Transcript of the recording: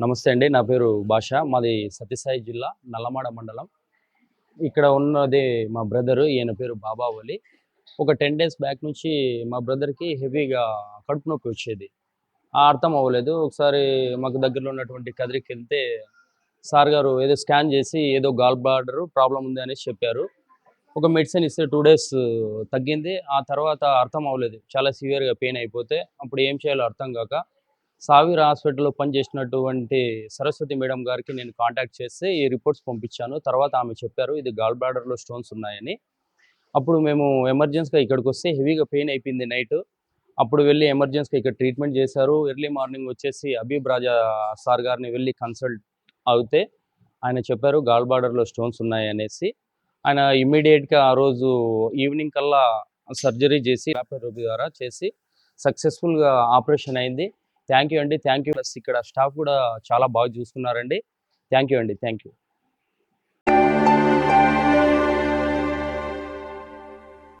నమస్తే అండి. నా పేరు భాష. మాది సత్యసాయి జిల్లా నల్లమాడ మండలం. ఇక్కడ ఉన్నది మా బ్రదరు ఈయన పేరు బాబావలి. ఒక టెన్ డేస్ బ్యాక్ నుంచి మా బ్రదర్కి హెవీగా కడుపు నొప్పి వచ్చేది. ఆ అర్థం అవ్వలేదు. ఒకసారి మాకు దగ్గరలో ఉన్నటువంటి కదిరికి వెళ్తే సార్ గారు ఏదో స్కాన్ చేసి ఏదో గాల్ బ్లాడర్ ప్రాబ్లం ఉంది అనేసి చెప్పారు. ఒక మెడిసిన్ ఇస్తే టూ డేస్ తగ్గింది. ఆ తర్వాత అర్థం అవ్వలేదు. చాలా సివియర్గా పెయిన్ అయిపోతే అప్పుడు ఏం చేయాలో అర్థం కాక సావిర్ హాస్పిటల్లో పనిచేసినటువంటి సరస్వతి మేడం గారికి నేను కాంటాక్ట్ చేస్తే ఈ రిపోర్ట్స్ పంపించాను. తర్వాత ఆమె చెప్పారు ఇది గాల్ బ్లాడర్లో స్టోన్స్ ఉన్నాయని. అప్పుడు మేము ఎమర్జెన్సీగా ఇక్కడికి వస్తే హెవీగా పెయిన్ అయిపోయింది నైట్. అప్పుడు వెళ్ళి ఎమర్జెన్సీగా ఇక్కడ ట్రీట్మెంట్ చేశారు. ఎర్లీ మార్నింగ్ వచ్చేసి అబీబ్ రాజా సార్ గారిని వెళ్ళి కన్సల్ట్ అవుతే ఆయన చెప్పారు గాల్ బార్డర్లో స్టోన్స్ ఉన్నాయి అనేసి ఆయన ఇమ్మీడియట్గా ఆ రోజు ఈవినింగ్ కల్లా సర్జరీ చేసి ల్యాప్టాప్ ద్వారా చేసి సక్సెస్ఫుల్గా ఆపరేషన్ అయింది. థ్యాంక్ యూ అండి. Thank you. ప్లస్ ఇక్కడ స్టాఫ్ కూడా చాలా బాగా చూసుకున్నారండి. థ్యాంక్ యూ అండి. Thank you.